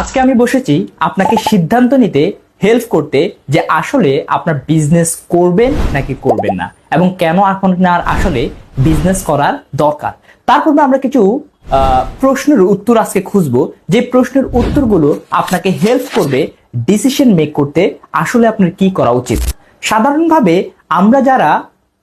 আজকে আমি বসেছি আপনাকে সিদ্ধান্ত নিতে হেল্প করতে যে আসলে আপনার বিজনেস করবেন নাকি করবেন না এবং কেন আপনার আসলে বিজনেস করার দরকার। তারপর আমরা কিছু প্রশ্নের উত্তর আজকে খুঁজবো। যে প্রশ্নের উত্তরগুলো আপনাকে হেল্প করবে ডিসিশন মেক করতে আসলে আপনার কি করা উচিত। সাধারণভাবে আমরা যারা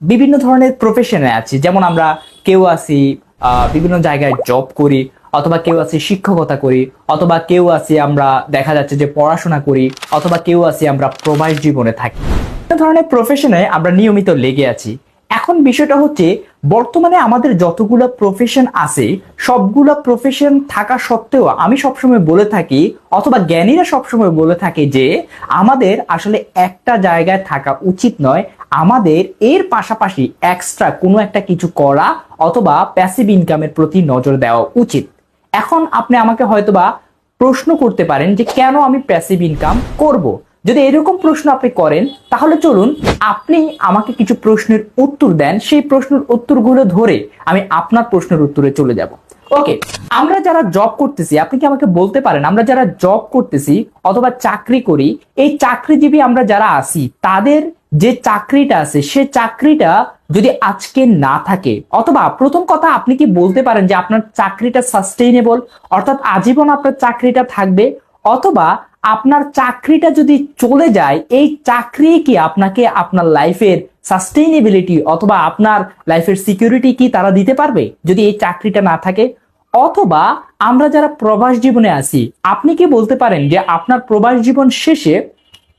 বিভিন্ন ধরনের প্রফেশনে আছি যেমন আমরা কেউ আহ, বিভিন্ন জায়গায় জব করি অথবা কেউ আছে শিক্ষকতা করি, অথবা কেউ আছে আমরা দেখা যাচ্ছে যে পড়াশোনা করি, অথবা কেউ আছে আমরা প্রবাস জীবনে থাকি। বিভিন্ন ধরনের প্রফেশনে আমরা নিয়মিত লেগে আছি। এখন বিষয়টা হচ্ছে, বর্তমানে আমাদের যতগুলো প্রফেশন আছে, সবগুলো প্রফেশন থাকা সত্ত্বেও আমি সবসময় বলে থাকি, অথবা জ্ঞানীরা সবসময় বলে থাকে যে, আমাদের আসলে একটা জায়গায় থাকা উচিত নয়, আমাদের এর পাশাপাশি এক্সট্রা কোনো একটা কিছু করা অথবা প্যাসিভ ইনকামের প্রতি নজর দেওয়া উচিত। এখন আপনি আমাকে হয়তোবা প্রশ্ন করতে পারেন যে কেন আমি প্যাসিভ ইনকাম করব? যদি এরকম প্রশ্ন আপনি করেন, তাহলে চলুন আপনি আমাকে কিছু প্রশ্নের উত্তর দেন। সেই প্রশ্নের উত্তরগুলো ধরে আমি আপনার প্রশ্নের উত্তরে চলে যাব। ওকে, আমরা যারা জব করতেছি, আপনি কি আমাকে বলতে পারেন? আমরা যারা জব করতেছি অথবা চাকরি করি, এই চাকরিজীবী আমরা যারা আছি, তাদের যে চাকরিটা আছে, সে চাকরিটা যদি আজকে না থাকে, অথবা প্রথম কথা আপনি কি বলতে পারেন যে আপনার চাকরিটা সাস্টেইনেবল অর্থাৎ আজীবন আপনার চাকরিটা থাকবে, অথবা আপনার চাকরিটা যদি চলে যায়, এই চাকরি কি আপনাকে আপনার লাইফের সাস্টেইনেবিলিটি অথবা আপনার লাইফের সিকিউরিটি কি তারা দিতে পারবে যদি এই চাকরিটা না থাকে? অথবা আমরা যারা প্রবাস জীবনে আছি, আপনি কি বলতে পারেন যে আপনার প্রবাস জীবন শেষে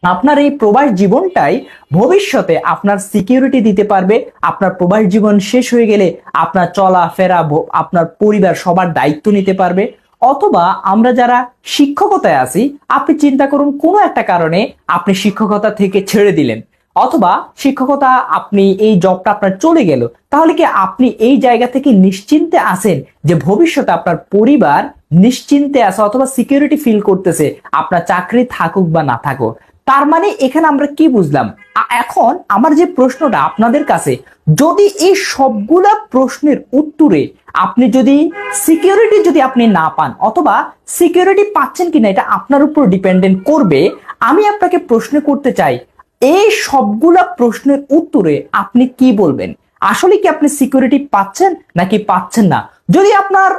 আপনার এই প্রবাস জীবনটাই ভবিষ্যতে আপনার সিকিউরিটি দিতে পারবে, আপনার প্রবাস জীবন শেষ হয়ে গেলে আপনার চলাফেরা আপনার পরিবার সবার দায়িত্ব নিতে পারবে। অথবা আমরা যারা শিক্ষকতায় আছি, আপনি চিন্তা করুন কোনো একটা কারণে আপনি শিক্ষকতা থেকে ছেড়ে দিলেন। অথবা শিক্ষকতা আপনি এই জবটা আপনার চলে গেল, তাহলে কি আপনি এই জায়গা থেকে নিশ্চিন্তে আছেন যে ভবিষ্যতে আপনার পরিবার নিশ্চিন্তে আছে অথবা সিকিউরিটি ফিল করতেছে, আপনার চাকরি থাকুক বা না থাকুক? তার মানে এখানে আমরা কি বুঝলাম? এখন আমার যে প্রশ্নটা আপনাদের কাছে, যদি এই সবগুলা প্রশ্নের উত্তরে আপনি যদি সিকিউরিটি যদি আপনি না পান, অথবা সিকিউরিটি পাচ্ছেন কিনা এটা আপনার উপর ডিপেন্ডেন্ট করবে, আমি আপনাকে প্রশ্ন করতে চাই, এই সবগুলা প্রশ্নের উত্তরে আপনি কি বলবেন? আসলে কি আপনি সিকিউরিটি পাচ্ছেন নাকি পাচ্ছেন না? যদি আপনার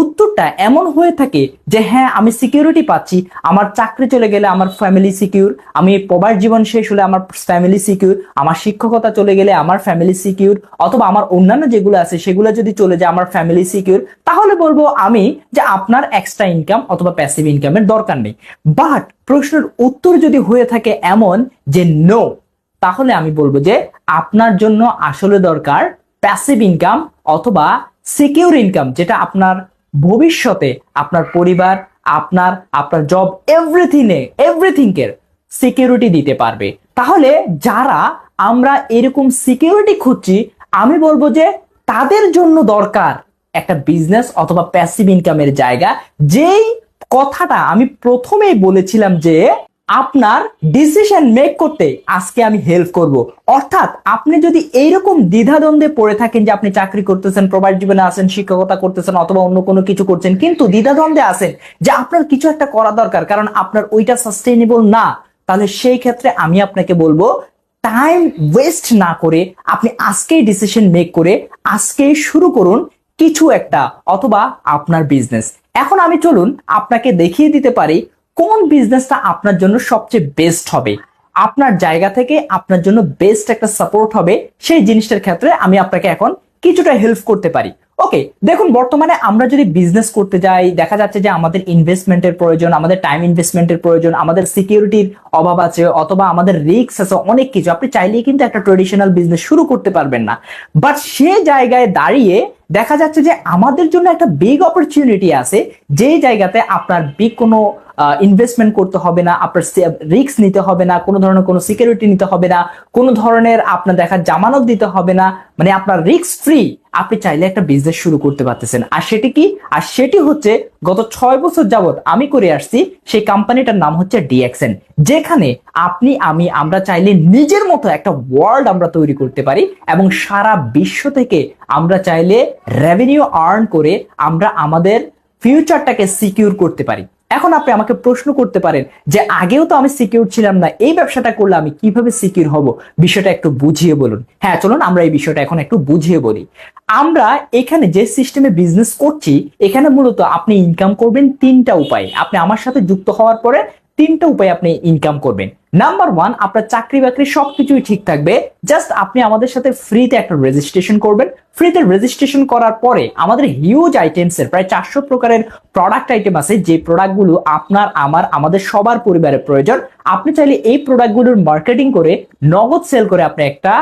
উত্তরটা এমন হয়ে থাকে যে হ্যাঁ আমি সিকিউরিটি পাচ্ছি, আমার চাকরি চলে গেলে আমার ফ্যামিলি সিকিউর আমি প্রবাস জীবন শেষ হলে আমার ফ্যামিলি সিকিউর আমার শিক্ষকতা চলে গেলে আমার ফ্যামিলি সিকিউর অথবা আমার অন্যান্য যেগুলো আছে সেগুলো যদি চলে যায় আমার ফ্যামিলি সিকিউর তাহলে বলব আমি যে আপনার এক্সট্রা ইনকাম অথবা প্যাসিভ ইনকামের দরকার নেই। বাট প্রশ্নের উত্তর যদি হয়ে থাকে এমন যে নো তাহলে আমি বলব যে আপনার জন্য আসলে দরকার প্যাসিভ ইনকাম অথবা সিকিউর ইনকাম যেটা আপনার ভবিষ্যতে আপনার পরিবার, আপনার আপনার জব এভরিথিং এভরিথিং এর সিকিউরিটি দিতে পারবে। তাহলে যারা আমরা এরকম সিকিউরিটি খুঁজছি, আমি বলব যে তাদের জন্য দরকার একটা বিজনেস অথবা প্যাসিভ ইনকামের জায়গা। যেই কথাটা আমি প্রথমেই বলেছিলাম যে আপনার ডিসিশন মেক করতে আজকে আমি হেল্প করব। অর্থাৎ আপনি যদি এইরকম দ্বিধাদ্বন্দ্বে পড়ে থাকেন যে আপনি চাকরি করতেছেন, প্রবাস জীবনে আছেন, শিক্ষকতা করতেছেন অথবা অন্য কোনো কিছু করছেন, কিন্তু দ্বিধাদ্বন্দ্বে আছেন যে আপনার কিছু একটা করা দরকার, কারণ আপনার ওইটা সাস্টেইনেবল না, তাহলে সেই ক্ষেত্রে আমি আপনাকে বলব টাইম ওয়েস্ট না করে আপনি আজকেই ডিসিশন মেক করে আজকেই শুরু করুন কিছু একটা, অথবা আপনার বিজনেস এখন আমি চলুন, আপনাকে দেখিয়ে দিতে পারি কোন বিজনেসটা আপনার জন্য সবচেয়ে বেস্ট হবে? আপনার জায়গা থেকে আপনার জন্য বেস্ট একটা সাপোর্ট হবে, সেই জিনিসটার ক্ষেত্রে আমি আপনাকে এখন কিছুটা হেল্প করতে পারি। ওকে দেখুন, বর্তমানে আমরা যদি বিজনেস করতে যাই, দেখা যাচ্ছে যে আমাদের ইনভেস্টমেন্টের প্রয়োজন, আমাদের টাইম ইনভেস্টমেন্টের প্রয়োজন, আমাদের সিকিউরিটির অভাব আছে, অথবা আমাদের রিস্ক আছে, অনেক কিছু। আপনি চাইলেই কিন্তু একটা ট্রেডিশনাল বিজনেস শুরু করতে পারবেন না। বাট সে জায়গায় দাঁড়িয়ে দেখা যাচ্ছে যে আমাদের জন্য একটা বিগ অপরচুনিটি আছে, যেই জায়গাতে আপনার বিগ কোনো ইনভেস্টমেন্ট করতে হবে না, আপনার রিস্ক নিতে হবে না, কোনো ধরনের কোনো সিকিউরিটি নিতে হবে না, কোনো ধরনের আপনার দেখা জামানত দিতে হবে না মানে আপনার রিস্ক ফ্রি আপনি চাইলে একটা বিজনেস শুরু করতে পারতেছেন। আর সেটি কি? আর সেটি হচ্ছে গত ছয় বছর যাবত আমি করে আসছি, সেই কোম্পানিটার নাম হচ্ছে ডিএক্সএন যেখানে আপনি, আমি, আমরা চাইলে নিজের মতো একটা ওয়ার্ল্ড আমরা তৈরি করতে পারি এবং সারা বিশ্ব থেকে আমরা চাইলে রেভিনিউ আর্ন করে আমরা আমাদের ফিউচারটাকে সিকিউর করতে পারি। এখন আপনি আমাকে প্রশ্ন করতে পারেন যে আগেও তো আমি সিকিউর ছিলাম না, এই ব্যবসাটা করলে আমি কীভাবে সিকিউর হব? বিষয়টা একটু বুঝিয়ে বলুন। হ্যাঁ চলুন আমরা এই বিষয়টা এখন একটু বুঝিয়ে বলি। আমরা এখানে যে সিস্টেমে বিজনেস করছি, এখানে মূলত আপনি ইনকাম করবেন তিনটা উপায়। আপনি আমার সাথে যুক্ত হওয়ার পরে তিনটা উপায়ে আপনি ইনকাম করবেন। নাম্বার ওয়ান আপনার চাকরি বাকরি সবকিছুই ঠিক থাকবে। জাস্ট আপনি আমাদের সাথে ফ্রিতে একটা রেজিস্ট্রেশন করবেন। ফ্রিতে রেজিস্ট্রেশন করার পরে আমাদের হিউজ আইটেমস এর, প্রায় চারশো প্রকারের প্রোডাক্ট আইটেম আছে। যে প্রোডাক্টগুলো আপনার, আমার, আমাদের সবার পরিবারের প্রয়োজন। আপনি চাইলে এই প্রোডাক্টগুলোর মার্কেটিং করে নগদ সেল করে আপনি একটা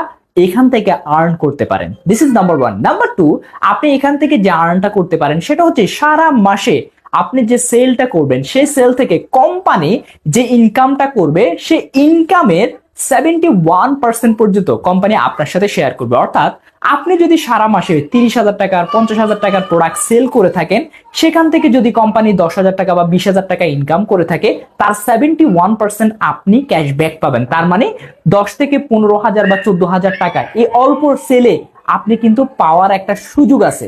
এখান থেকে আর্ন করতে পারেন। This is number one number two আপনি এখান থেকে যে আর্নটা করতে পারেন, সেটা হচ্ছে সারা মাসে আপনি যে সেলটা করবেন, সেই সেল থেকে কোম্পানি যে ইনকামটা করবে সে ইনকামের সেভেন্টি ওয়ান পার্সেন্ট পর্যন্ত কোম্পানি আপনার সাথে শেয়ার করবে। অর্থাৎ আপনি যদি সারা মাসে তিরিশ হাজার টাকার, পঞ্চাশ হাজার টাকার প্রোডাক্ট সেল করে থাকেন, সেখান থেকে যদি কোম্পানি দশ হাজার টাকা বা বিশ হাজার টাকা ইনকাম করে থাকে, তার সেভেন্টি ওয়ান পার্সেন্ট আপনি ক্যাশব্যাক পাবেন। তার মানে দশ থেকে পনেরো হাজার বা চোদ্দ হাজার টাকা, এই অল্প সেলে আপনি কিন্তু পাওয়ার একটা সুযোগ আছে।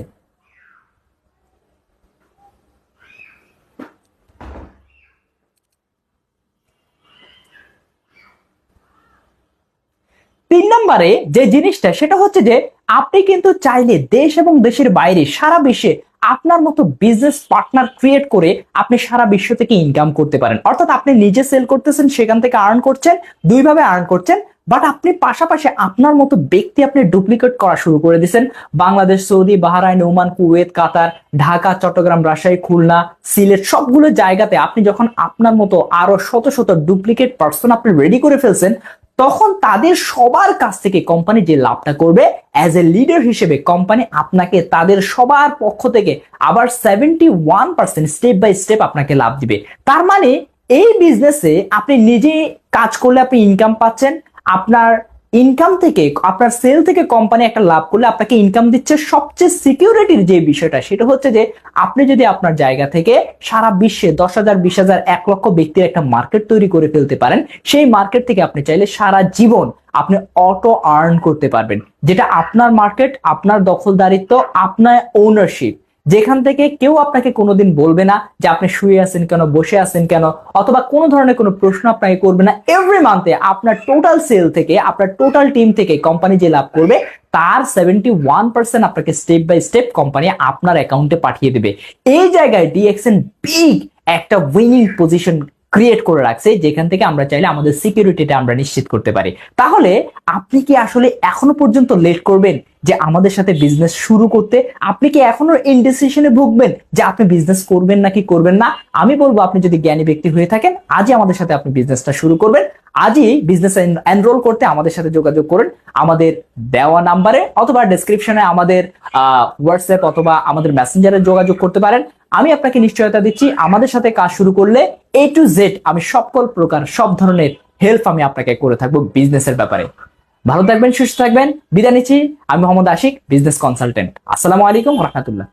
তিন নম্বরে যে জিনিসটা, সেটা হচ্ছে যে আপনি কিন্তু চাইলে দেশ এবং দেশের বাইরে সারা বিশ্বে আপনার মতো বিজনেস পার্টনার ক্রিয়েট করে আপনি সারা বিশ্ব থেকে ইনকাম করতে পারেন। অর্থাৎ আপনি নিজে সেল করতেছেন, সেখান থেকে আর্ন করছেন, দুইভাবে আর্ন করছেন বাট আপনি পাশাপাশি আপনার মতো ব্যক্তি আপনি ডুপ্লিকেট করা শুরু করে দিচ্ছেন Bangladesh, Saudi, Bahrain, Oman, Kuwait, Qatar, Dhaka, Chittagong, Rajshahi, Khulna, Sylhet, সবগুলো জায়গাতে আপনি যখন আপনার মতো আরও শত শত ডুপ্লিকেট পার্সন আপনি রেডি করে ফেলছেন, তখন তাদের সবার কাছ থেকে কোম্পানি যে লাভটা করবে অ্যাজ এ লিডার হিসেবে কোম্পানি আপনাকে তাদের সবার পক্ষ থেকে আবার seventy one percent step by step আপনাকে লাভ দিবে। তার মানে এই বিজনেসে আপনি নিজে কাজ করলে আপনি ইনকাম পাচ্ছেন, আপনার ইনকাম থেকে, আপনার সেল থেকে কোম্পানি একটা লাভ করলে আপনাকে ইনকাম দিচ্ছে। সবচেয়ে সিকিউরিটির যে বিষয়টা, সেটা হচ্ছে যে আপনি যদি আপনার জায়গা থেকে সারা বিশ্বে দশ হাজার, বিশ হাজার, এক লক্ষ ব্যক্তির একটা মার্কেট তৈরি করে ফেলতে পারেন, সেই মার্কেট থেকে আপনি চাইলে সারা জীবন আপনি অটো আর্ন করতে পারবেন। যেটা আপনার মার্কেট আপনার দখলদারিত্ব, আপনার ওনারশিপ যেখান থেকে কেউ আপনাকে কোনোদিন বলবে না যে আপনি শুয়ে আছেন কেন, বসে আছেন কেন, অথবা কোনো ধরনের কোনো প্রশ্ন আপনাকে করবে না। এভরি মান্থে আপনার টোটাল সেল থেকে, আপনার টোটাল টিম থেকে কোম্পানি যে লাভ করবে, তার সেভেন্টি ওয়ান পার্সেন্ট আপনাকে স্টেপ বাই স্টেপ কোম্পানি আপনার অ্যাকাউন্টে পাঠিয়ে দেবে। এই জায়গায় ডিএক্সএন বিগ একটা উইনিং পজিশন ক্রিয়েট করে রাখছে, যেখান থেকে আমরা চাইলে আমাদের সিকিউরিটিটা আমরা নিশ্চিত করতে পারি। তাহলে আপনি কি আসলে এখনও পর্যন্ত লেট করবেন যে আমাদের সাথে বিজনেস শুরু করতে? আপনি কি এখনও ইনডিসিশনে ভুগবেন যে আপনি বিজনেস করবেন নাকি করবেন না? আমি বলব, আপনি যদি জ্ঞানী ব্যক্তি হয়ে থাকেন, আজই আমাদের সাথে আপনি বিজনেসটা শুরু করবেন। আজই বিজনেস এনরোল করতে আমাদের সাথে যোগাযোগ করুন। আমাদের দেওয়া নাম্বারে অথবা ডেসক্রিপশনে আমাদের হোয়াটসঅ্যাপ অথবা আমাদের মেসেঞ্জারে যোগাযোগ করতে পারেন। আমি আপনাকে নিশ্চয়তা দিচ্ছি, আমাদের সাথে কাজ শুরু করলে এ টু জেড আমি সকল প্রকার, সব ধরনের হেল্প আমি আপনাকে করে থাকব বিজনেসের ব্যাপারে। ভালো থাকবেন, সুস্থ থাকবেন। বিদায় নিচ্ছি। আমি মোহাম্মদ আশিক বিজনেস কনসালটেন্ট আসসালামু আলাইকুম রহমতুল্লাহ।